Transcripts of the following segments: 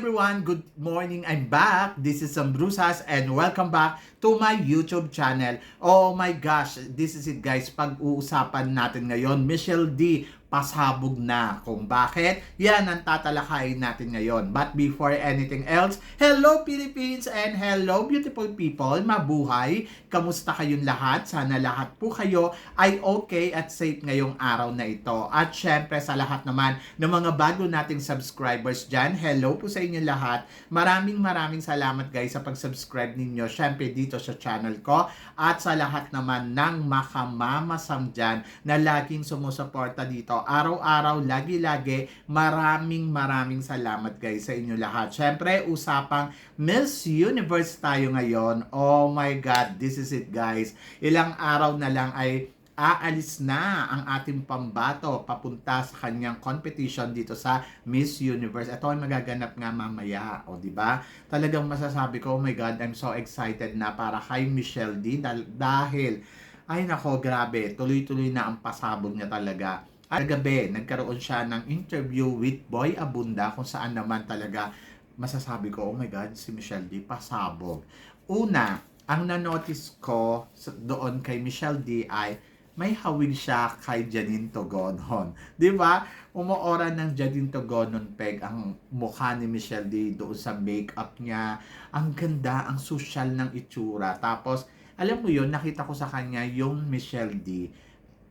Everyone, good morning. I'm back. This is Sam Brusas and welcome back to my YouTube channel. Oh my gosh, this is it guys. Pag-uusapan natin ngayon, Michelle D pasabog na. Kung bakit, yan ang tatalakayin natin ngayon. But before anything else, hello Philippines and hello beautiful people. Mabuhay. Kamusta kayong lahat? Sana lahat po kayo ay okay at safe ngayong araw na ito. At syempre sa lahat naman ng mga bago nating subscribers dyan, hello po sa inyo lahat. Maraming maraming salamat guys sa pag-subscribe ninyo. Syempre dito sa channel ko at sa lahat naman ng makamamasam dyan na laging sumusuporta dito. Araw-araw, lagi-lagi, maraming maraming salamat guys sa inyo lahat. Syempre, usapang Miss Universe tayo ngayon. Oh my God, this is it guys. Ilang araw na lang ay aalis na ang ating pambato papunta sa kanyang competition dito sa Miss Universe. Ito ay magaganap nga mamaya, o di ba? Talagang masasabi ko, oh my God, I'm so excited na para kay Michelle D dahil, ay nako, grabe, tuloy-tuloy na ang pasabog niya talaga. At gabi, nagkaroon siya ng interview with Boy Abunda kung saan naman talaga masasabi ko, oh my God, si Michelle D pasabog. Una, ang na-notice ko doon kay Michelle D ay may hawig siya kay Janine Togonon. Di ba? Umuora ng Janine Togonon peg ang mukha ni Michelle D doon sa makeup niya. Ang ganda, ang social ng itsura. Tapos, alam mo yon nakita ko sa kanya yung Michelle D.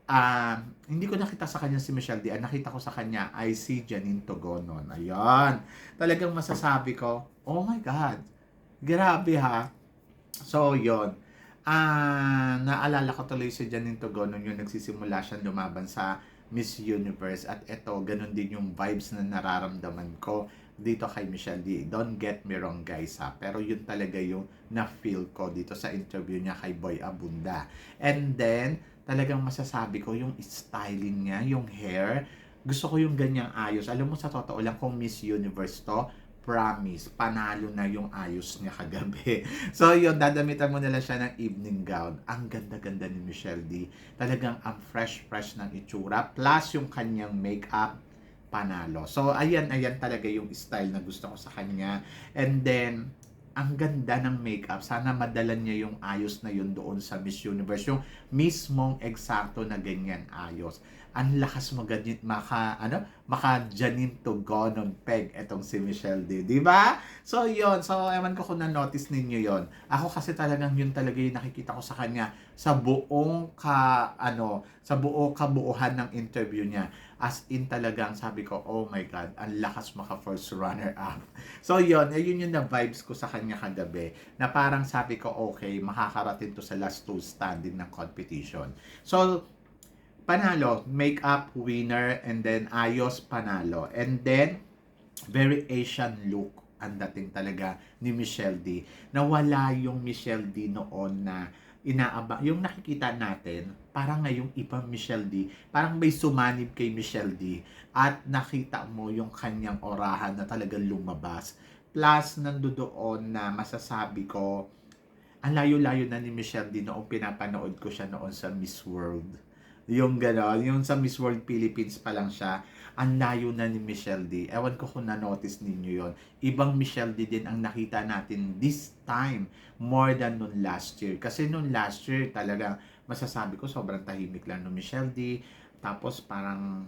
Ah, hindi ko nakita sa kanya si Michelle D. Ang nakita ko sa kanya ay si Janine Togonon. Ayun. Talagang masasabi ko, oh my God. Grabe ha. So, yon Ah, naalala ko tuloy si Janine Togonon yung nagsisimula siya lumaban sa Miss Universe at eto, ganun din yung vibes na nararamdaman ko dito kay Michelle D. Don't get me wrong guys ha, pero yun talaga yung na-feel ko dito sa interview niya kay Boy Abunda. And then, talagang masasabi ko yung styling niya, yung hair, gusto ko yung ganyang ayos. Alam mo sa totoo lang kung Miss Universe to, promise, panalo na yung ayos niya kagabi. So yun, dadamitan mo na lang siya ng evening gown. Ang ganda-ganda ni Michelle D. Talagang ang fresh-fresh ng itsura. Plus yung kanyang makeup, panalo. So ayan, ayan talaga yung style na gusto ko sa kanya. And then, ang ganda ng makeup. Sana madala niya yung ayos na yun doon sa Miss Universe. Yung mismong eksakto na ganyan ayos. Ang lakas mo ganyan, maka, ano, maka Janine Togonon peg etong si Michelle D. Di ba? So, yon So, ewan ko kung na-notice ninyo yon Ako kasi talagang yun talaga yung nakikita ko sa kanya sa buong ka, ano, sa buong kabuuhan ng interview niya. As in talagang sabi ko, oh my God, ang lakas maka first runner up. So, yon yun yung na-vibes ko sa kanya kagabi. Na parang sabi ko, okay, makakarating to sa last two standing ng competition. So, panalo, makeup winner, and then ayos panalo. And then, very Asian look ang dating talaga ni Michelle D. Nawala yung Michelle D noon na inaaba yung nakikita natin parang ngayong ibang Michelle D parang may sumanib kay Michelle D at nakita mo yung kanyang orahan na talagang lumabas plus nandoon na masasabi ko ang layo-layo na ni Michelle D noong pinapanood ko siya noon sa Miss World yung gano'n, yung sa Miss World Philippines pa lang siya, ang layo na ni Michelle D. Ewan ko kung na-notice ninyo yon Ibang Michelle D din ang nakita natin this time more than noon last year. Kasi noon last year talagang masasabi ko sobrang tahimik lang no Michelle D. Tapos parang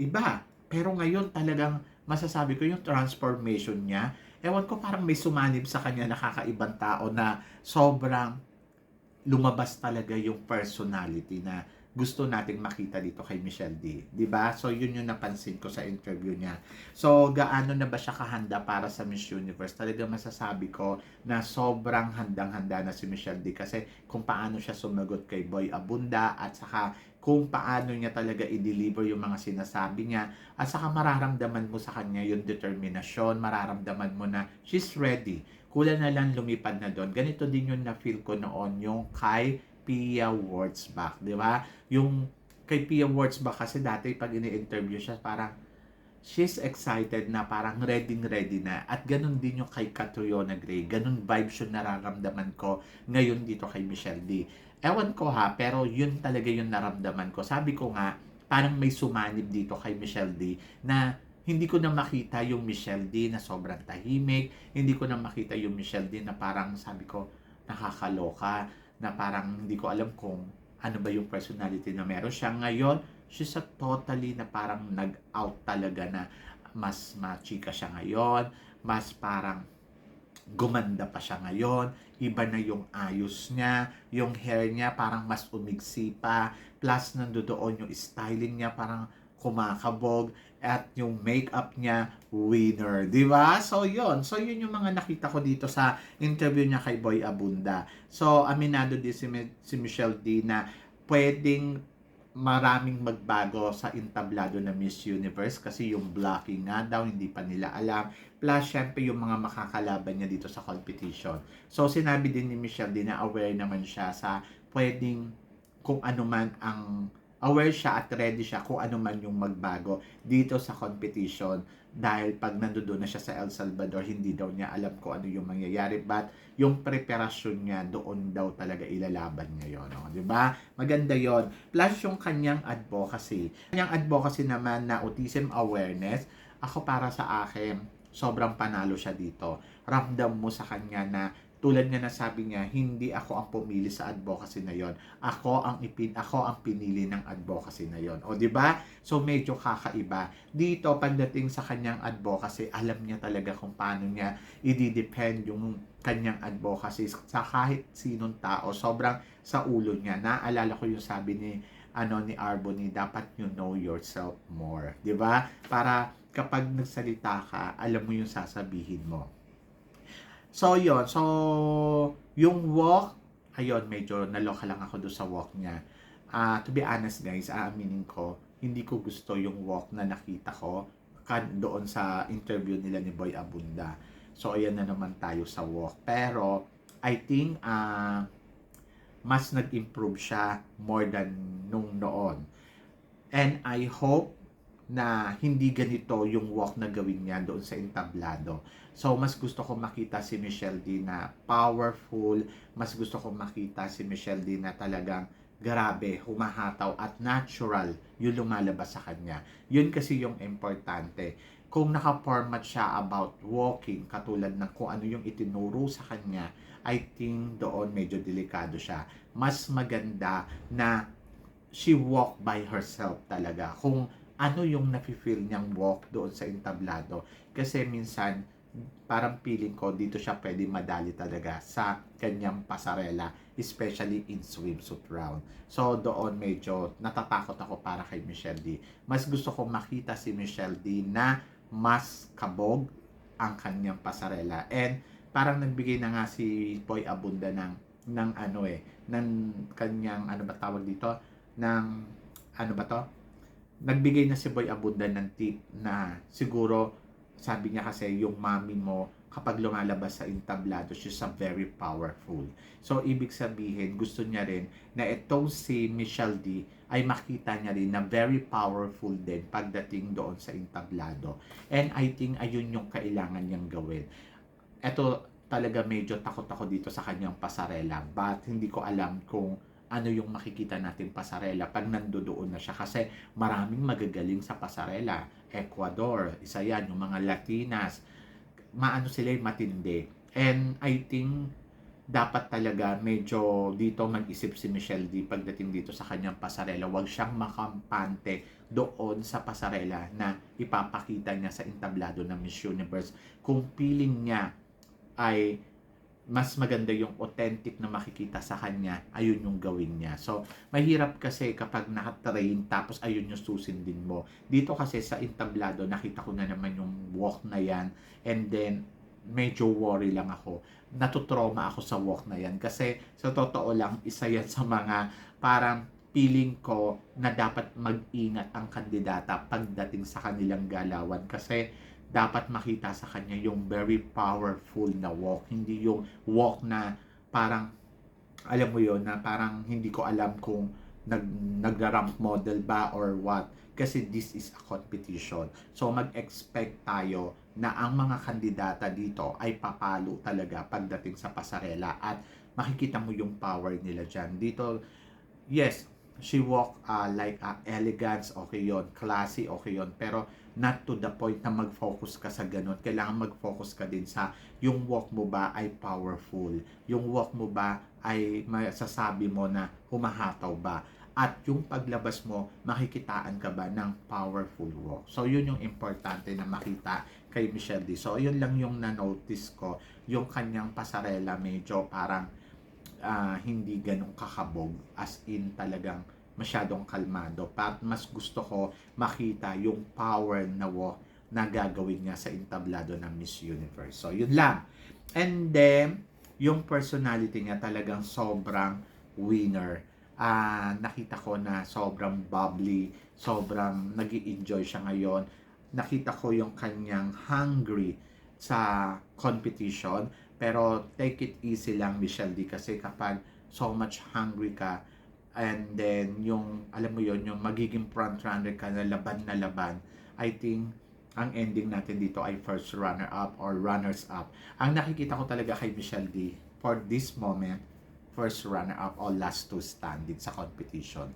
iba. Pero ngayon talagang masasabi ko yung transformation niya. Ewan ko parang may sumanib sa kanya nakakaibang tao na sobrang lumabas talaga yung personality na gusto nating makita dito kay Michelle D. 'Di ba? So yun yung napansin ko sa interview niya. So gaano na ba siya kahanda para sa Miss Universe? Talaga masasabi ko na sobrang handang-handa na si Michelle D kasi kung paano siya sumagot kay Boy Abunda at saka kung paano niya talaga i-deliver yung mga sinasabi niya at saka mararamdaman mo sa kanya yung determinasyon, mararamdaman mo na she's ready. Kulang na lang lumipad na doon. Ganito din yung na-feel ko noon yung kay Pia Wurtzbach, di ba? Yung kay Pia Wurtzbach kasi dati pag ini-interview siya parang she's excited na parang ready ready na at ganun din yung kay Catriona Gray ganun vibes yung nararamdaman ko ngayon dito kay Michelle D ewan ko ha pero yun talaga yung naramdaman ko sabi ko nga parang may sumanib dito kay Michelle D na hindi ko na makita yung Michelle D na sobrang tahimik. Hindi ko na makita yung Michelle D na parang sabi ko, nakakaloka. Na parang hindi ko alam kung ano ba yung personality na meron siya. Ngayon, she's a totally na parang nag-out talaga na mas machika siya ngayon. Mas parang gumanda pa siya ngayon. Iba na yung ayos niya. Yung hair niya parang mas umigsi pa. Plus, nandoon yung styling niya parang kumakabog at yung makeup niya winner, 'di ba? So 'yon. So 'yun yung mga nakita ko dito sa interview niya kay Boy Abunda. So aminado din si, si Michelle D na pwedeng maraming magbago sa entablado na Miss Universe kasi yung blocking nga daw hindi pa nila alam. Plus, syempre yung mga makakalaban niya dito sa competition. So, sinabi din ni Michelle din na aware naman siya sa pwedeng kung ano man ang aware siya at ready siya kung ano man yung magbago dito sa competition. Dahil pag nandoon na siya sa El Salvador hindi daw niya alam kung ano yung mangyayari. But yung preparasyon niya doon daw talaga ilalaban ngayon no? di ba? Maganda yon plus yung kanyang advocacy. Kanyang advocacy naman na autism awareness ako para sa akin sobrang panalo siya dito. Ramdam mo sa kanya na tulad nga na sabi niya, hindi ako ang pumili sa advocacy na yon. Ako ang ipin ako ang pinili ng advocacy na yon. O di ba? So medyo kakaiba. Dito pagdating sa kanyang advocacy, alam niya talaga kung paano niya i-depend yung kanyang advocacy sa kahit sinong tao. Sobrang sa ulo niya. Naalala ko yung sabi ni ano ni Arboni, dapat you know yourself more. 'Di ba? Para kapag nagsalita ka, alam mo yung sasabihin mo. So, yon So, yung walk, ayun, medyo naloka lang ako doon sa walk niya. Ah, to be honest guys, aaminin ko, hindi ko gusto yung walk na nakita ko kan doon sa interview nila ni Boy Abunda. So, ayan na naman tayo sa walk. Pero, I think, ah, mas nag-improve siya more than nung noon. And I hope na hindi ganito yung walk na gawin niya doon sa entablado. So, mas gusto ko makita si Michelle D na powerful, mas gusto ko makita si Michelle D na talagang grabe, humahataw at natural yung lumalabas sa kanya. Yun kasi yung importante. Kung naka-format siya about walking, katulad ng kung ano yung itinuro sa kanya, I think doon medyo delikado siya. Mas maganda na she walk by herself talaga. Kung ano yung nafe-feel niyang walk doon sa entablado. Kasi minsan, parang feeling ko dito siya pwede madali talaga sa kanyang pasarela, especially in swimsuit round. So doon medyo natatakot ako para kay Michelle D. Mas gusto ko makita si Michelle D na mas kabog ang kanyang pasarela. And parang nagbigay na nga si Boy Abunda ng ng ano eh, ng kanyang ano ba tawag dito, ng ano ba to? Nagbigay na si Boy Abunda ng tip na siguro sabi niya kasi yung mami mo kapag lumalabas sa entablado she's a very powerful. So ibig sabihin gusto niya rin na itong si Michelle D ay makita niya rin na very powerful din pagdating doon sa entablado. And I think ayun yung kailangan niyang gawin. Ito talaga medyo takot ako dito sa kanyang pasarela but hindi ko alam kung ano yung makikita natin pasarela pag nandoon na siya kasi maraming magagaling sa pasarela. Ecuador, isa yan, yung mga Latinas, maano sila yung matindi. And I think dapat talaga medyo dito mag-isip si Michelle D pagdating dito sa kanyang pasarela. Huwag siyang makampante doon sa pasarela na ipapakita niya sa entablado ng Miss Universe. Kung feeling niya ay mas maganda yung authentic na makikita sa kanya, ayun yung gawin niya. So, mahirap kasi kapag nakatrain tapos ayun yung susindin mo. Dito kasi sa entablado, nakita ko na naman yung walk na yan and then medyo worry lang ako. Natutroma ako sa walk na yan kasi sa totoo lang, isa yan sa mga parang feeling ko na dapat mag-ingat ang kandidata pagdating sa kanilang galawan kasi dapat makita sa kanya yung very powerful na walk. Hindi yung walk na parang, alam mo yon na parang hindi ko alam kung nag, nag-ramp model ba or what. Kasi this is a competition. So mag-expect tayo na ang mga kandidata dito ay papalo talaga pagdating sa pasarela at makikita mo yung power nila dyan. Dito, yes, she walk uh, like uh, elegance, okay yon classy, okay yon pero not to the point na mag-focus ka sa ganun. Kailangan mag-focus ka din sa yung walk mo ba ay powerful. Yung walk mo ba ay masasabi mo na humahataw ba. At yung paglabas mo, makikitaan ka ba ng powerful walk. So, yun yung importante na makita kay Michelle D. So, yun lang yung na-notice ko. Yung kanyang pasarela medyo parang ah, hindi ganong kakabog. As in talagang masyadong kalmado. Pat mas gusto ko makita yung power na wo na gagawin niya sa entablado ng Miss Universe. So, yun lang. And then, yung personality niya talagang sobrang winner. Ah, nakita ko na sobrang bubbly, sobrang nag enjoy siya ngayon. Nakita ko yung kanyang hungry sa competition. Pero take it easy lang, Michelle D. Kasi kapag so much hungry ka, and then yung alam mo yon yung magiging front runner ka na laban na laban I think ang ending natin dito ay first runner up or runners up ang nakikita ko talaga kay Michelle D for this moment first runner up or last to standing sa competition.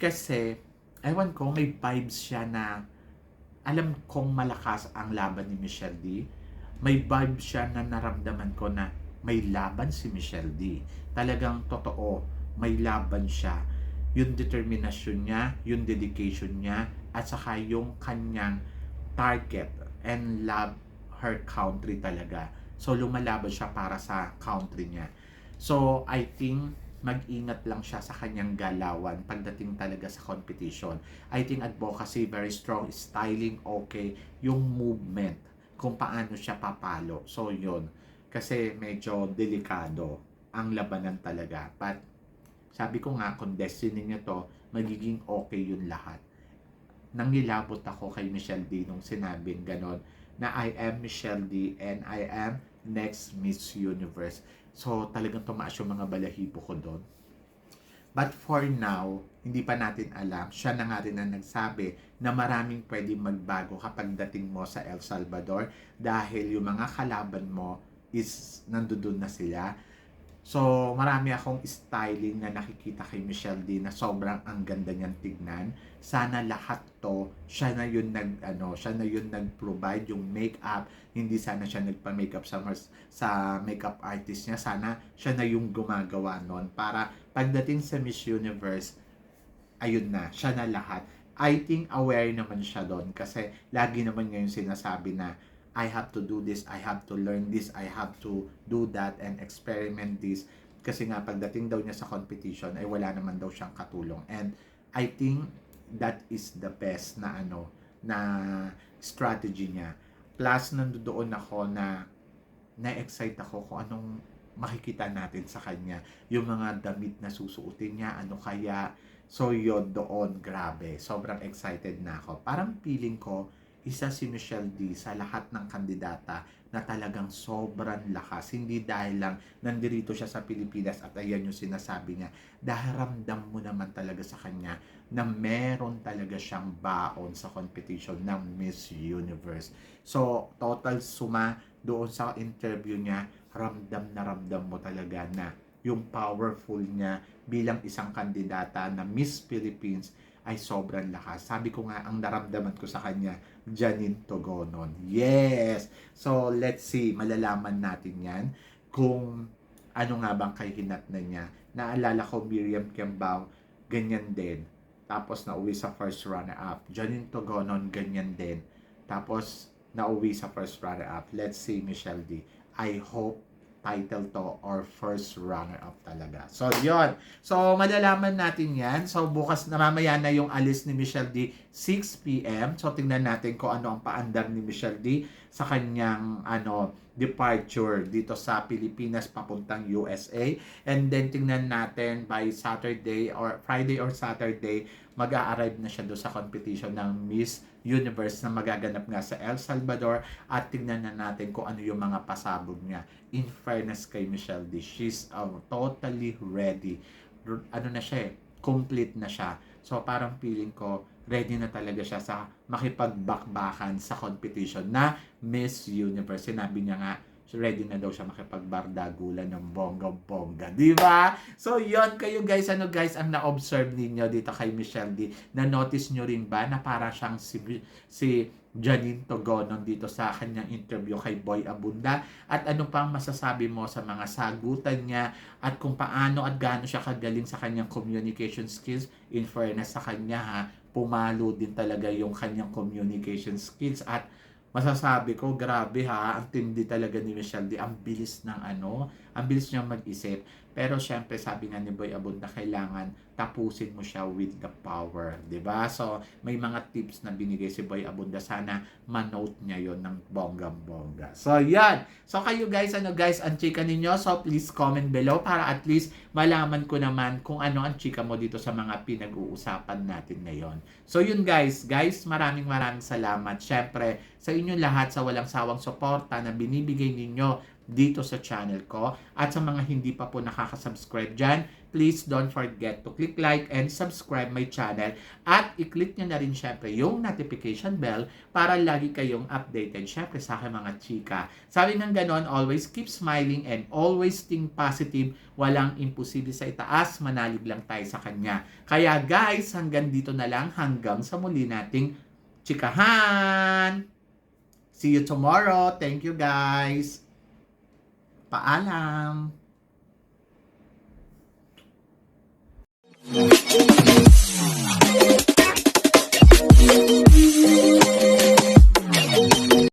Kasi ewan ko may vibes siya na alam kong malakas ang laban ni Michelle D. May vibe siya na naramdaman ko na may laban si Michelle D. Talagang totoo may laban siya. Yung determinasyon niya, yung dedication niya, at saka yung kanyang target and love her country talaga. So, lumalaban siya para sa country niya. So, I think mag-ingat lang siya sa kanyang galawan pagdating talaga sa competition. I think advocacy, very strong, styling, okay, yung movement, kung paano siya papalo. So, yun. Kasi medyo delikado ang labanan talaga. But sabi ko nga, kung destiny niya to, magiging okay yun lahat. Nangilabot ako kay Michelle D nung sinabing ganon, na I am Michelle D and I am next Miss Universe. So, talagang tumaas yung mga balahibo ko doon. But for now, hindi pa natin alam. Siya na nga rin ang nagsabi na maraming pwedeng magbago kapag dating mo sa El Salvador dahil yung mga kalaban mo is nandoon na sila So, marami akong styling na nakikita kay Michelle D na sobrang ang ganda niyang tignan. Sana lahat to, siya na yun nag, ano, siya na yun nag-provide yung makeup. Hindi sana siya nagpa-makeup sa, sa makeup artist niya. Sana siya na yung gumagawa nun. Para pagdating sa Miss Universe, ayun na, siya na lahat. I think aware naman siya doon kasi lagi naman ngayon sinasabi na I have to do this, I have to learn this, I have to do that and experiment this. Kasi nga pagdating daw niya sa competition ay wala naman daw siyang katulong. And I think that is the best na ano na strategy niya. Plus nandoon ako na na-excite ako kung anong makikita natin sa kanya. Yung mga damit na susuotin niya, ano kaya. So yun doon, grabe. Sobrang excited na ako. Parang feeling ko, isa si Michelle D sa lahat ng kandidata na talagang sobrang lakas. Hindi dahil lang nandirito siya sa Pilipinas at ayan yung sinasabi niya. Dahil mo naman talaga sa kanya na meron talaga siyang baon sa competition ng Miss Universe. So, total suma doon sa interview niya, ramdam na ramdam mo talaga na yung powerful niya bilang isang kandidata na Miss Philippines ay sobrang lakas. Sabi ko nga, ang naramdaman ko sa kanya, Janine Togonon. Yes! So, let's see, malalaman natin yan kung ano nga bang kahinat na niya. Naalala ko, Miriam Kiambao, ganyan din. Tapos, nauwi sa first runner-up. Janine Togonon, ganyan din. Tapos, nauwi sa first runner-up. Let's see, Michelle D. I hope title to or first runner-up talaga. So, yon So, malalaman natin yan. So, bukas na mamaya na yung alis ni Michelle D 6pm. So, tingnan natin kung ano ang paandar ni Michelle D sa kanyang ano departure dito sa Pilipinas papuntang USA. And then, tingnan natin by Saturday or Friday or Saturday, mag-a-arrive na siya do sa competition ng Miss Universe na magaganap nga sa El Salvador at tingnan na natin kung ano yung mga pasabog niya. In fairness kay Michelle D, she's uh, totally ready. Ano na siya eh, complete na siya. So parang feeling ko, ready na talaga siya sa makipagbakbakan sa competition na Miss Universe. Sinabi niya nga, ready na daw siya makipagbardagulan ng bongga-bongga. Di ba? So, yon kayo guys, ano guys, ang na-observe ninyo dito kay Michelle D. Na-notice nyo rin ba na para siyang si, si Janine Togonon dito sa kanyang interview kay Boy Abunda at ano pang masasabi mo sa mga sagutan niya at kung paano at gaano siya kagaling sa kanyang communication skills in fairness sa kanya ha pumalo din talaga yung kanyang communication skills at masasabi ko, grabe ha, ang tindi talaga ni Michelle D. Ang bilis ng ano, ang bilis niya mag-isip. Pero syempre, sabi nga ni Boy Abund na kailangan tapusin mo siya with the power. 'di ba So, may mga tips na binigay si Boy Abunda. Sana manote niya yon ng bonggang-bongga. So, yan. So, kayo guys, ano guys, ang chika ninyo. So, please comment below para at least malaman ko naman kung ano ang chika mo dito sa mga pinag-uusapan natin ngayon. So, yun guys. Guys, maraming maraming salamat. Syempre, sa inyo lahat sa walang sawang suporta na binibigay ninyo dito sa channel ko. At sa mga hindi pa po nakaka-subscribe dyan, please don't forget to click like and subscribe my channel. At i-click nyo na rin syempre yung notification bell para lagi kayong updated syempre sa aking mga chika. Sabi ng ganon, always keep smiling and always think positive. Walang imposible sa itaas, manalig lang tayo sa kanya. Kaya guys, hanggang dito na lang, hanggang sa muli nating chikahan! See you tomorrow. Thank you guys. Paalam! Thank you.